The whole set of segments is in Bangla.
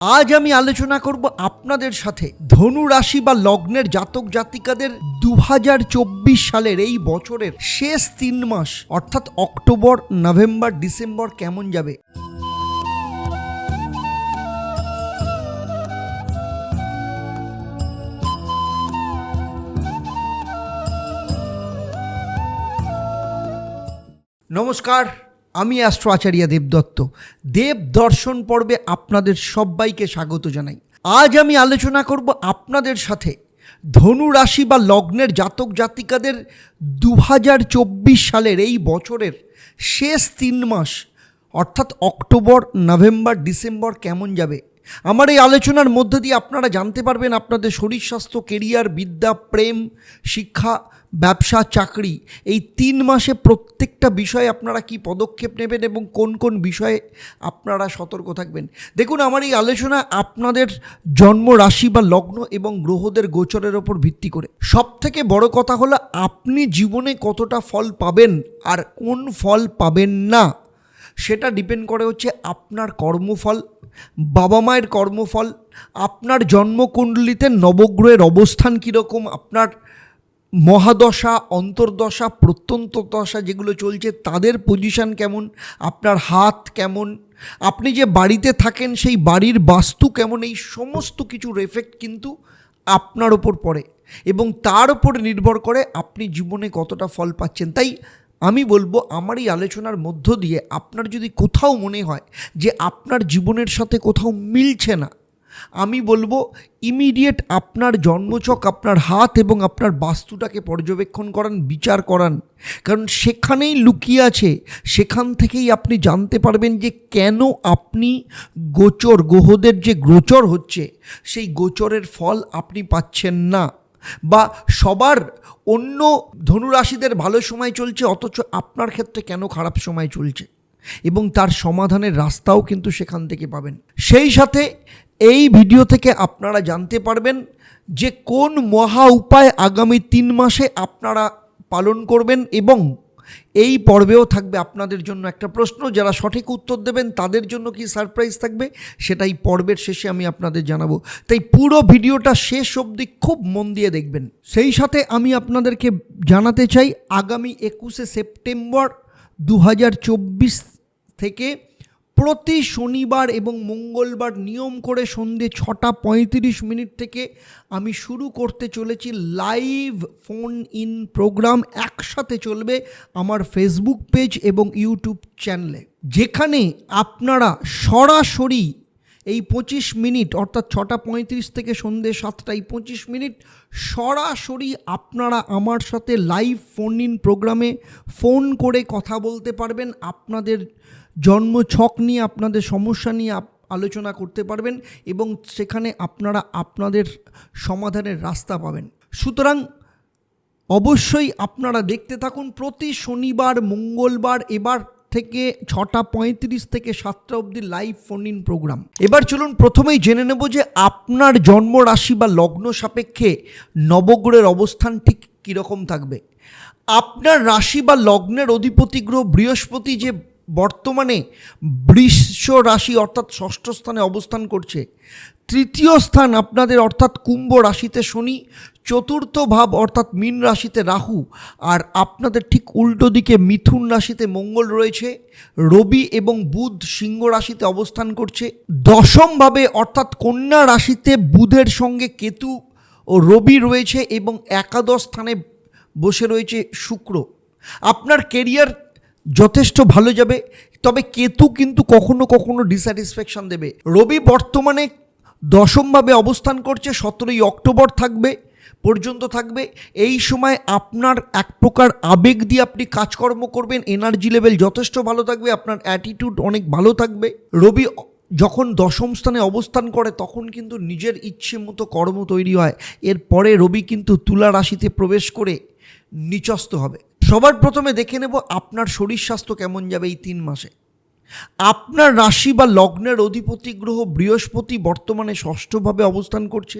আজ আমি আলোচনা করব আপনাদের সাথে ধনু রাশি বা লগ্নের জাতক জাতিকাদের দু হাজার চব্বিশ সালের এই বছরের শেষ তিন মাস, অর্থাৎ অক্টোবর, নভেম্বর, ডিসেম্বর কেমন যাবে? নমস্কার। আমি অ্যাস্ট্রো আচার্য দেবদত্ত দেব দর্শন পর্বে আপনাদের সবাইকে স্বাগত জানাই। আজ আমি আলোচনা করব আপনাদের সাথে ধনু রাশি বা লগ্নের জাতক জাতিকাদের দু হাজার চব্বিশ সালের এই বছরের শেষ তিন মাস, অর্থাৎ অক্টোবর, নভেম্বর, ডিসেম্বর কেমন যাবে? আমার এই আলোচনার মধ্যে দিয়ে আপনারা জানতে পারবেন আপনাদের শরীর স্বাস্থ্য, কেরিয়ার, বিদ্যা, প্রেম, শিক্ষা ব্যবসা, চাকরি, এই তিন মাসে প্রত্যেকটা বিষয়ে আপনারা কি পদক্ষেপ নেবেন এবং কোন কোন বিষয়ে আপনারা সতর্ক থাকবেন? দেখুন, আমার এই আলোচনা আপনাদের জন্ম রাশি বা লগ্ন এবং গ্রহদের গোচরের ওপর ভিত্তি করে। সব থেকে বড় কথা হলো, আপনি জীবনে কতটা ফল পাবেন আর কোন ফল পাবেন না, সেটা ডিপেন্ড করে হচ্ছে আপনার কর্মফল, বাবা মায়ের কর্মফল, আপনার জন্মকুণ্ডলিতে নবগ্রহের অবস্থান কীরকম, আপনার মহাদশা, অন্তর্দশা প্রত্যন্ত দশা যেগুলো চলছে, তাদের পজিশন কেমন? আপনার হাত কেমন? আপনি যে বাড়িতে থাকেন, সেই বাড়ির বাস্তু কেমন? এই সমস্ত কিছুর এফেক্ট কিন্তু আপনার ওপর পড়ে এবং তার উপর নির্ভর করে আপনি জীবনে কতটা ফল পাচ্ছেন। তাই আমি বলব, আমার এই আলোচনার মধ্য দিয়ে আপনার যদি কোথাও মনে হয় যে আপনার জীবনের সাথে কোথাও মিলছে না আমি বলব ইমিডিয়েট আপনার জন্মছক, আপনার হাত এবং আপনার বাস্তুটাকে পর্যবেক্ষণ করান, বিচার করান। কারণ সেখানেই লুকিয়ে আছে, সেখান থেকেই আপনি জানতে পারবেন যে কেন আপনি গোচর, গ্রহদের যে গোচর হচ্ছে, সেই গোচরের ফল আপনি পাচ্ছেন না। বা সবার অন্য ধনুরাশিদের ভালো সময় চলছে, অথচ আপনার ক্ষেত্রে কেন খারাপ সময় চলছে? এবং তার সমাধানের রাস্তাও কিন্তু সেখান থেকে পাবেন। সেই সাথে এই ভিডিও থেকে আপনারা জানতে পারবেন যে কোন মহা উপায় আগামী তিন মাসে আপনারা পালন করবেন এবং এই পর্বেও থাকবে আপনাদের জন্য একটা প্রশ্ন। যারা সঠিক উত্তর দেবেন, তাদের জন্য কি সারপ্রাইজ থাকবে? সেটাই পর্বের শেষে আমি আপনাদের জানাব। তাই পুরো ভিডিওটা শেষ অবধি খুব মন দিয়ে দেখবেন। সেই সাথে আমি আপনাদেরকে জানাতে চাই, আগামী একুশে সেপ্টেম্বর দু হাজার চব্বিশ থেকে প্রতি শনিবার এবং মঙ্গলবার নিয়ম করে সন্ধে ছটা পঁয়ত্রিশ মিনিট থেকে আমি শুরু করতে চলেছি লাইভ ফোন ইন প্রোগ্রাম একসাথে চলবে আমার ফেসবুক পেজ এবং ইউটিউব চ্যানেলে। যেখানে আপনারা সরাসরি এই পঁচিশ মিনিট, অর্থাৎ ছটা পঁয়ত্রিশ থেকে সন্ধে সাতটা, এই পঁচিশ মিনিট সরাসরি আপনারা আমার সাথে লাইভ ফোন ইন প্রোগ্রামে ফোন করে কথা বলতে পারবেন। আপনাদের জন্ম ছক নিয়ে আপনাদের সমস্যা নিয়ে আলোচনা করতে পারবেন এবং সেখানে আপনারা আপনাদের সমাধানের রাস্তা পাবেন। সুতরাং অবশ্যই আপনারা দেখতে থাকুন প্রতি শনিবার, মঙ্গলবার, এবার থেকে ছটা পঁয়ত্রিশ থেকে সাতটা অবধি লাইভ ফোন ইন প্রোগ্রাম এবার চলুন প্রথমেই জেনে নেব যে আপনার জন্ম রাশি বা লগ্ন সাপেক্ষে নবগ্রহের অবস্থান ঠিক কীরকম থাকবে। আপনার রাশি বা লগ্নের অধিপতি গ্রহ বৃহস্পতি যে বর্তমানে বৃষ রাশি অর্থাৎ ষষ্ঠ স্থানে অবস্থান করছে। তৃতীয় স্থান আপনাদের অর্থাৎ কুম্ভ রাশিতে শনি, চতুর্থ ভাব অর্থাৎ মীন রাশিতে রাহু, আর আপনাদের ঠিক উল্টো দিকে মিথুন রাশিতে মঙ্গল রয়েছে। রবি এবং বুধ সিংহ রাশিতে অবস্থান করছে। দশমভাবে অর্থাৎ কন্যা রাশিতে বুধের সঙ্গে কেতু ও রবি রয়েছে এবং একাদশ স্থানে বসে রয়েছে শুক্র। আপনার কেরিয়ার যথেষ্ট ভালো যাবে, তবে কেতু কিন্তু কখনো কখনো ডিস্যাটিসফ্যাকশন দেবে। রবি বর্তমানে দশমভাবে অবস্থান করছে, সতেরোই অক্টোবর থাকবে, পর্যন্ত থাকবে। এই সময় আপনার এক প্রকার আবেগ দিয়ে আপনি কাজকর্ম করবেন এনার্জি লেভেল যথেষ্ট ভালো থাকবে, আপনার অ্যাটিটিউড অনেক ভালো থাকবে। রবি যখন দশম স্থানে অবস্থান করে, তখন কিন্তু নিজের ইচ্ছে মতো কর্ম তৈরি হয়। এরপরে রবি কিন্তু তুলা রাশিতে প্রবেশ করে নিচস্ত হবে। সবার প্রথমে দেখে নেব আপনার শরীর স্বাস্থ্য কেমন যাবে এই তিন মাসে। আপনার রাশি বা লগ্নের অধিপতি গ্রহ বৃহস্পতি বর্তমানে ষষ্ঠভাবে অবস্থান করছে।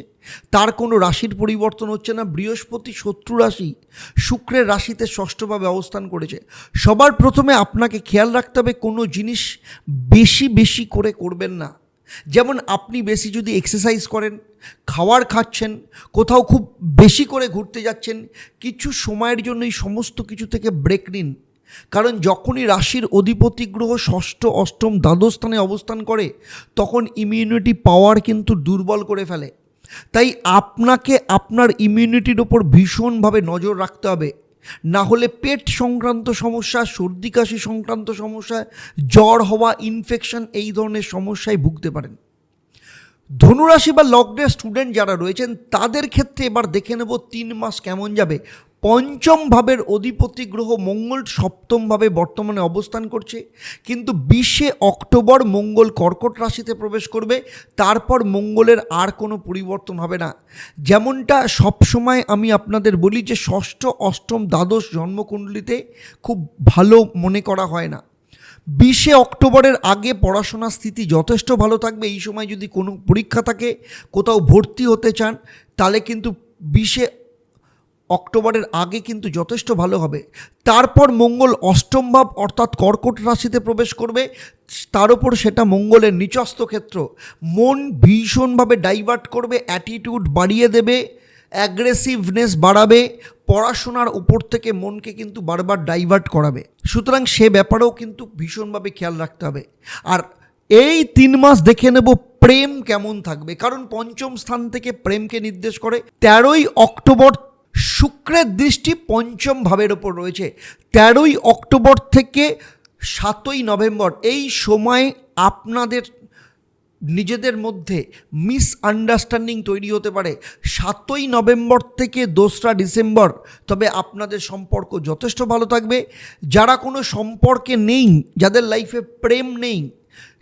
তার কোনো রাশির পরিবর্তন হচ্ছে না। বৃহস্পতি শত্রু রাশি শুক্রের রাশিতে ষষ্ঠভাবে অবস্থান করেছে। সবার প্রথমে আপনাকে খেয়াল রাখতে হবে, কোনো জিনিস বেশি বেশি করে করবেন না। যেমন আপনি বেশি যদি এক্সারসাইজ করেন খাওয়ার খাচ্ছেন, কোথাও খুব বেশি করে ঘুরতে যাচ্ছেন, কিছু সময়ের জন্য এই সমস্ত কিছু থেকে ব্রেক নিন। কারণ যখনই রাশির অধিপতি গ্রহ ষষ্ঠ, অষ্টম, দ্বাদশ স্থানে অবস্থান করে, তখন ইমিউনিটি পাওয়ার কিন্তু দুর্বল করে ফেলে। তাই আপনাকে আপনার ইমিউনিটির ওপর ভীষণভাবে নজর রাখতে হবে। না হলে পেট সংক্রান্ত সমস্যা, সর্দি, কাশি সংক্রান্ত সমস্যা, জ্বর, হওয়া ইনফেকশন এই ধরনের সমস্যায় ভুগতে পারেন। ধনুরাশি বা লগ্নের স্টুডেন্ট যারা রয়েছেন, তাদের ক্ষেত্রে এবার দেখে নেব তিন মাস কেমন যাবে। পঞ্চম ভাবের অধিপতি গ্রহ মঙ্গল সপ্তমভাবে বর্তমানে অবস্থান করছে। কিন্তু বিশে অক্টোবর মঙ্গল কর্কট রাশিতে প্রবেশ করবে, তারপর মঙ্গলের আর কোনো পরিবর্তন হবে না। যেমনটা সবসময় আমি আপনাদের বলি যে ষষ্ঠ, অষ্টম, দ্বাদশ জন্মকুণ্ডলিতে খুব ভালো মনে করা হয় না। বিশে অক্টোবরের আগে পড়াশোনার স্থিতি যথেষ্ট ভালো থাকবে। এই সময় যদি কোনো পরীক্ষা থাকে, কোথাও ভর্তি হতে চান, তাহলে কিন্তু বিশে অক্টোবরের আগে কিন্তু যথেষ্ট ভালো হবে। তারপর মঙ্গল অষ্টম ভাব অর্থাৎ কর্কট রাশিতে প্রবেশ করবে। তার উপর সেটা মঙ্গলের নিচস্থ ক্ষেত্র। মন ভীষণভাবে ডাইভার্ট করবে অ্যাটিটিউড বাড়িয়ে দেবে। অ্যাগ্রেসিভনেস বাড়াবে, পড়াশোনার উপর থেকে মনকে কিন্তু বারবার ডাইভার্ট করাবে। সুতরাং সে ব্যাপারেও কিন্তু ভীষণভাবে খেয়াল রাখতে হবে। আর এই তিন মাস দেখে নেব প্রেম কেমন থাকবে। কারণ পঞ্চম স্থান থেকে প্রেমকে নির্দেশ করে তেরোই অক্টোবর শুক্রের দৃষ্টি পঞ্চম ভাবের ওপর রয়েছে। তেরোই অক্টোবর থেকে সাতই নভেম্বর এই সময় আপনাদের নিজেদের মধ্যে মিসআন্ডারস্ট্যান্ডিং তৈরি হতে পারে। সাতই নভেম্বর থেকে দোসরা ডিসেম্বর, তবে আপনাদের সম্পর্ক যথেষ্ট ভালো থাকবে। যারা কোনো সম্পর্কে নেই, যাদের লাইফে প্রেম নেই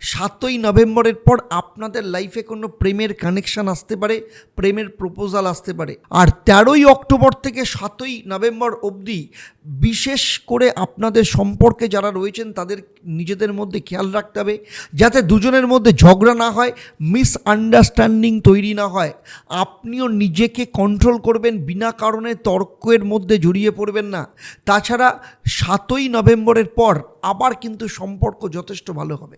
সাতই নভেম্বরের পর আপনাদের লাইফে কোনো প্রেমের কানেকশন আসতে পারে, প্রেমের প্রপোজাল আসতে পারে। আর তেরোই অক্টোবর থেকে সাতই নভেম্বর অবধি বিশেষ করে আপনাদের সম্পর্কে যারা রয়েছেন, তাদের নিজেদের মধ্যে খেয়াল রাখতে হবে, যাতে দুজনের মধ্যে ঝগড়া না হয় মিস আন্ডারস্ট্যান্ডিং তৈরি না হয়। আপনিও নিজেকে কন্ট্রোল করবেন, বিনা কারণে তর্কের মধ্যে জড়িয়ে পড়বেন না। তাছাড়া সাতই নভেম্বরের পর আবার কিন্তু সম্পর্ক যথেষ্ট ভালো হবে।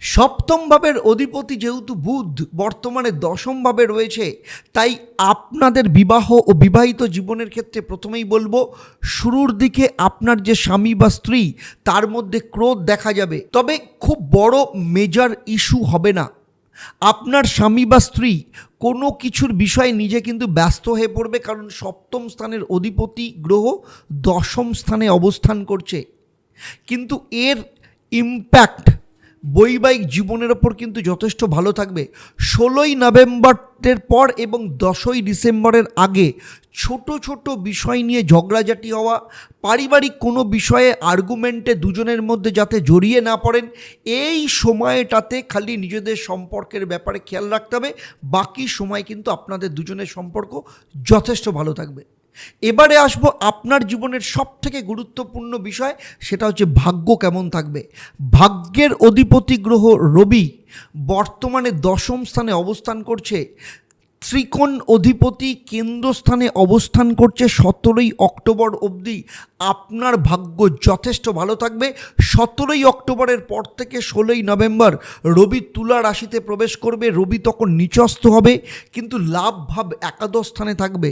সপ্তম ভাবের অধিপতি যেহেতু বুধ, বর্তমানে দশম ভাবে রয়েছে, তাই আপনাদের বিবাহ ও বিবাহিত জীবনের ক্ষেত্রে প্রথমেই বলব, শুরুর দিকে আপনার যে স্বামী বা স্ত্রী, তার মধ্যে ক্রোধ দেখা যাবে। তবে খুব বড় মেজর ইস্যু হবে না। আপনার স্বামী বা স্ত্রী কোনো কিছুর বিষয়ে নিজে কিন্তু ব্যস্ত হয়ে পড়বে, কারণ সপ্তম স্থানের অধিপতি গ্রহ দশম স্থানে অবস্থান করছে। কিন্তু এর ইম্প্যাক্ট বৈবাহিক জীবনের ওপর কিন্তু যথেষ্ট ভালো থাকবে। ষোলোই নভেম্বরের পর এবং দশই ডিসেম্বরের আগে ছোট ছোট বিষয় নিয়ে ঝগড়াঝাটি হওয়া, পারিবারিক কোনো বিষয়ে আর্গুমেন্টে দুজনের মধ্যে যাতে জড়িয়ে না পড়েন, এই সময়টাতে খালি নিজেদের সম্পর্কের ব্যাপারে খেয়াল রাখতে হবে। বাকি সময় কিন্তু আপনাদের দুজনের সম্পর্ক যথেষ্ট ভালো থাকবে। এবারে আসব আপনার জীবনের সব থেকে গুরুত্বপূর্ণ বিষয়, সেটা হচ্ছে ভাগ্য কেমন থাকবে। ভাগ্যের অধিপতি গ্রহ রবি, বর্তমানে দশম স্থানে অবস্থান করছে। ত্রিকোণ অধিপতি কেন্দ্রস্থানে অবস্থান করছে সতেরোই অক্টোবর অবধি। আপনার ভাগ্য যথেষ্ট ভালো থাকবে। সতেরোই অক্টোবরের পর থেকে ষোলোই নভেম্বর রবি তুলা রাশিতে প্রবেশ করবে। রবি তখন নিচস্থ হবে, কিন্তু লাভ ভাব একাদশ স্থানে থাকবে।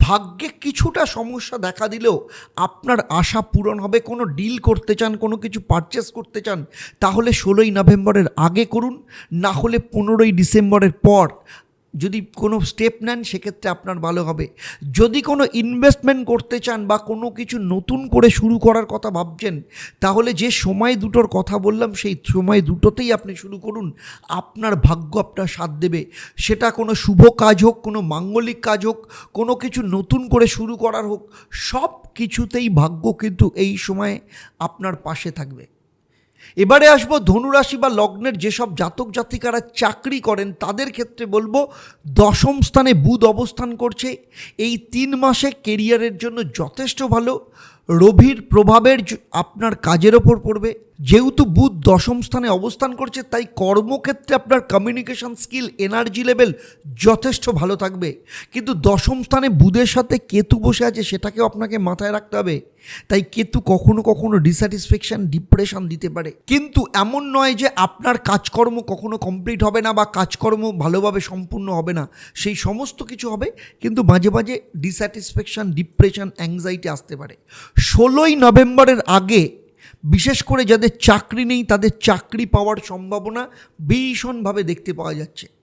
ভাগ্যে কিছুটা সমস্যা দেখা দিলেও আপনার আশা পূরণ হবে। কোনো ডিল করতে চান, কোনো কিছু পারচেস করতে চান, তাহলে ষোলোই নভেম্বরের আগে করুন। না হলে পনেরোই ডিসেম্বরের পর যদি কোনো স্টেপ নেন, সেক্ষেত্রে আপনার ভালো হবে। যদি কোনো ইনভেস্টমেন্ট করতে চান বা কোনো কিছু নতুন করে শুরু করার কথা ভাবছেন, তাহলে যে সময় দুটোর কথা বললাম, সেই সময় দুটোতেই আপনি শুরু করুন। আপনার ভাগ্য আপনার সাথ দেবে। সেটা কোনো শুভ কাজ হোক, কোনো মাঙ্গলিক কাজ হোক, কোনো কিছু নতুন করে শুরু করার হোক সব কিছুতেই ভাগ্য কিন্তু এই সময়ে আপনার পাশে থাকবে। এবারে আসব ধনুরাশি বা লগ্নের যেসব জাতক জাতিকারা চাকরি করেন, তাদের ক্ষেত্রে বলব দশম স্থানে বুধ অবস্থান করছে। এই তিন মাসে কেরিয়ারের জন্য যথেষ্ট ভালো। রবির প্রভাবের আপনার কাজের ওপর পড়বে। যেহেতু বুধ দশম স্থানে অবস্থান করছে, তাই কর্মক্ষেত্রে আপনার কমিউনিকেশন স্কিল এনার্জি লেভেল যথেষ্ট ভালো থাকবে। কিন্তু দশম স্থানে বুধের সাথে কেতু বসে আছে, সেটাকেও আপনাকে মাথায় রাখতে হবে। তাই কেতু কখনো কখনো ডিস্যাটিসফ্যাকশন ডিপ্রেশন দিতে পারে। কিন্তু এমন নয় যে আপনার কাজকর্ম কখনো কমপ্লিট হবে না বা কাজকর্ম ভালোভাবে সম্পূর্ণ হবে না। সেই সমস্ত কিছু হবে, কিন্তু মাঝে মাঝে ডিস্যাটিসফ্যাকশন ডিপ্রেশন অ্যাংজাইটি আসতে পারে। ষোলোই নভেম্বরের আগে বিশেষ করে যাদের চাকরি নেই তাদের চাকরি পাওয়ার সম্ভাবনা ভীষণভাবে দেখতে পাওয়া যাচ্ছে।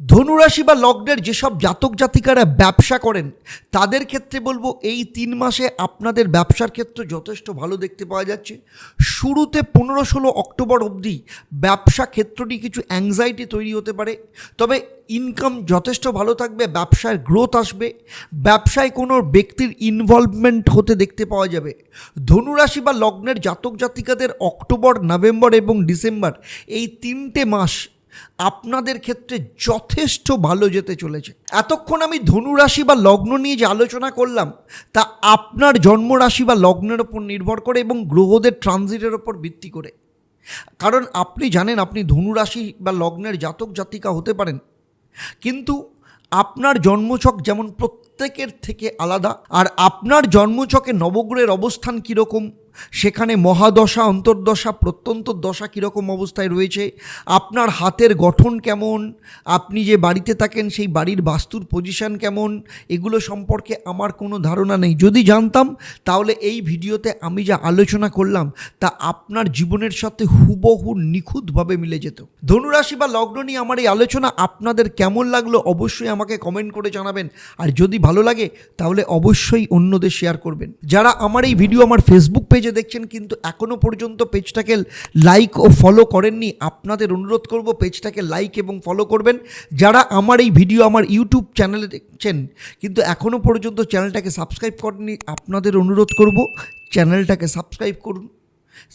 ধনুরাশি বা লগ্নের যেসব জাতক জাতিকারা ব্যবসা করেন, তাদের ক্ষেত্রে বলব এই তিন মাসে আপনাদের ব্যবসার ক্ষেত্রে যথেষ্ট ভালো দেখতে পাওয়া যাচ্ছে। শুরুতে পনেরো ষোলো অক্টোবর অবধি ব্যবসা ক্ষেত্রটি কিছু অ্যাংজাইটি তৈরি হতে পারে, তবে ইনকাম যথেষ্ট ভালো থাকবে ব্যবসায় গ্রোথ আসবে, ব্যবসায় কোনো ব্যক্তির ইনভলভমেন্ট হতে দেখতে পাওয়া যাবে। ধনুরাশি বা লগ্নের জাতক জাতিকাদের অক্টোবর, নভেম্বর এবং ডিসেম্বর এই তিনটে মাস আপনাদের ক্ষেত্রে যথেষ্ট ভালো যেতে চলেছে। এতক্ষণ আমি ধনুরাশি বা লগ্ন নিয়ে যে আলোচনা করলাম, তা আপনার জন্মরাশি বা লগ্নের ওপর নির্ভর করে এবং গ্রহদের ট্রানজিটের ওপর ভিত্তি করে। কারণ আপনি জানেন, আপনি ধনুরাশি বা লগ্নের জাতক জাতিকা হতে পারেন, কিন্তু আপনার জন্মছক যেমন প্রত্যেকের থেকে আলাদা। আর আপনার জন্মচকে নবগ্রহের অবস্থান কীরকম? সেখানে মহাদশা, অন্তর্দশা, প্রত্যন্ত দশা কীরকম অবস্থায় রয়েছে? আপনার হাতের গঠন কেমন? আপনি যে বাড়িতে থাকেন, সেই বাড়ির বাস্তুর পজিশন কেমন? এগুলো সম্পর্কে আমার কোনো ধারণা নেই। যদি জানতাম, তাহলে এই ভিডিওতে আমি যা আলোচনা করলাম, তা আপনার জীবনের সাথে হুবহু নিখুঁতভাবে মিলে যেত। ধনুরাশি বা লগ্ন নিয়ে আমার এই আলোচনা আপনাদের কেমন লাগল অবশ্যই আমাকে কমেন্ট করে জানাবেন। আর যদি ভালো লাগে, তাহলে অবশ্যই অন্যদের শেয়ার করবেন। যারা আমার এই ভিডিও আমার ফেসবুক পেজে দেখছেন, কিন্তু এখনও পর্যন্ত পেজটাকে লাইক ও ফলো করেননি, আপনাদের অনুরোধ করব পেজটাকে লাইক এবং ফলো করবেন। যারা আমার এই ভিডিও আমার ইউটিউব চ্যানেলে দেখছেন, কিন্তু এখনও পর্যন্ত চ্যানেলটাকে সাবস্ক্রাইব করেননি, আপনাদের অনুরোধ করব চ্যানেলটাকে সাবস্ক্রাইব করুন।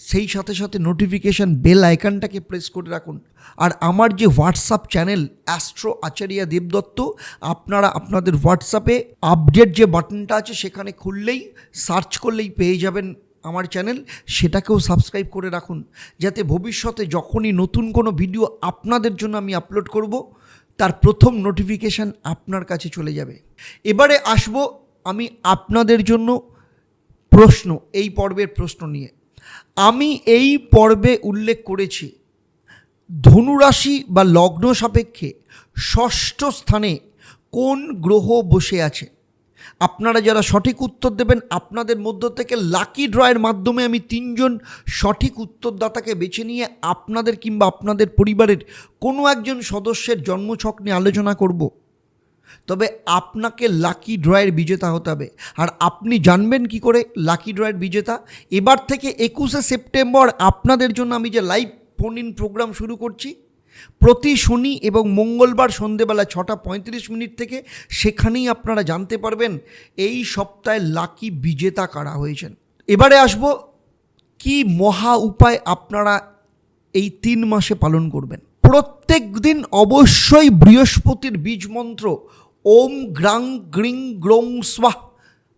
সেই সাথে সাথে নোটিফিকেশান বেল আইকনটাকে প্রেস করে রাখুন। আর আমার যে WhatsApp channel astro Acharya Debdutta আপনারা আপনাদের হোয়াটসঅ্যাপে আপডেট যে বাটনটা আছে, সেখানে খুললেই সার্চ করলেই পেয়ে যাবেন আমার চ্যানেল সেটাকেও সাবস্ক্রাইব করে রাখুন। যাতে ভবিষ্যতে যখনই নতুন কোনো ভিডিও আপনাদের জন্য আমি আপলোড করব, তার প্রথম নোটিফিকেশান আপনার কাছে চলে যাবে। এবারে আসব আমি আপনাদের জন্য প্রশ্ন, এই পর্বের প্রশ্ন নিয়ে। আমি এই পর্বে উল্লেখ করেছি, ধনুরাশি বা লগ্ন সাপেক্ষে ষষ্ঠ স্থানে কোন গ্রহ বসে আছে। আপনারা যারা সঠিক উত্তর দেবেন, আপনাদের মধ্য থেকে লাকি ড্রয়ের মাধ্যমে আমি তিনজন সঠিক উত্তরদাতাকে বেছে নিয়ে আপনাদের কিংবা আপনাদের পরিবারের কোনো একজন সদস্যের জন্মছক নিয়ে আলোচনা করব। তবে আপনাকে লাকি ড্রয়ের বিজেতা হতে হবে। আর আপনি জানবেন কি করে লাকি ড্রয়ের বিজেতা? এবার থেকে একুশে সেপ্টেম্বর আপনাদের জন্য আমি যে লাইভ ফোন ইন প্রোগ্রাম শুরু করছি, প্রতি শনি এবং মঙ্গলবার সন্ধেবেলা ছটা পঁয়ত্রিশ মিনিট থেকে সেখানেই আপনারা জানতে পারবেন এই সপ্তাহে লাকি বিজেতা কারা হয়েছেন। এবারে আসব, কি মহা উপায় আপনারা এই তিন মাসে পালন করবেন? প্রত্যেক দিন অবশ্যই বৃহস্পতির বীজ মন্ত্র ওম গ্রাং গ্রিং গ্রোং স্বাহ।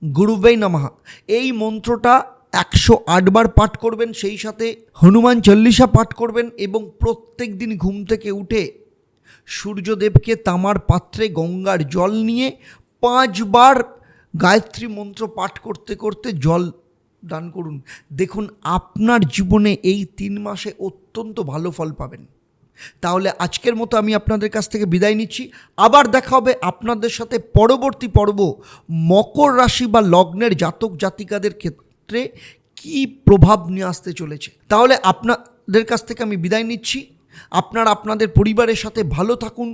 গুরুবেই নামাহা এই মন্ত্রটা একশো আটবার পাঠ করবেন, সেই সাথে হনুমান চল্লিশা পাঠ করবেন এবং প্রত্যেক দিন ঘুম থেকে উঠে সূর্যদেবকে তামার পাত্রে গঙ্গার জল নিয়ে পাঁচবার গায়ত্রী মন্ত্র পাঠ করতে করতে জল দান করুন। দেখুন, আপনার জীবনে এই তিন মাসে অত্যন্ত ভালো ফল পাবেন। তাহলে আজকের মতো আমি আপনাদের কাছ থেকে বিদায় নিচ্ছি। আবার দেখা হবে আপনাদের সাথে পরবর্তী পর্ব মকর রাশি বা লগ্নের জাতক জাতিকাদের ক্ষেত্রে কি প্রভাব নিয়ে আসতে চলেছে। তাহলে আপনাদের কাছ থেকে আমি বিদায় নিচ্ছি। আপনারা আপনাদের পরিবারের সাথে ভালো থাকুন,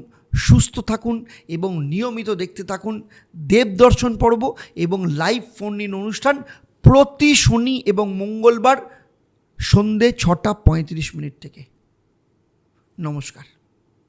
সুস্থ থাকুন এবং নিয়মিত দেখতে থাকুন দেব দর্শন পর্ব এবং লাইভ ফোন ইন অনুষ্ঠান প্রতি শনি এবং মঙ্গলবার সন্ধে ছটা পঁয়ত্রিশ মিনিট থেকে। নমস্কার।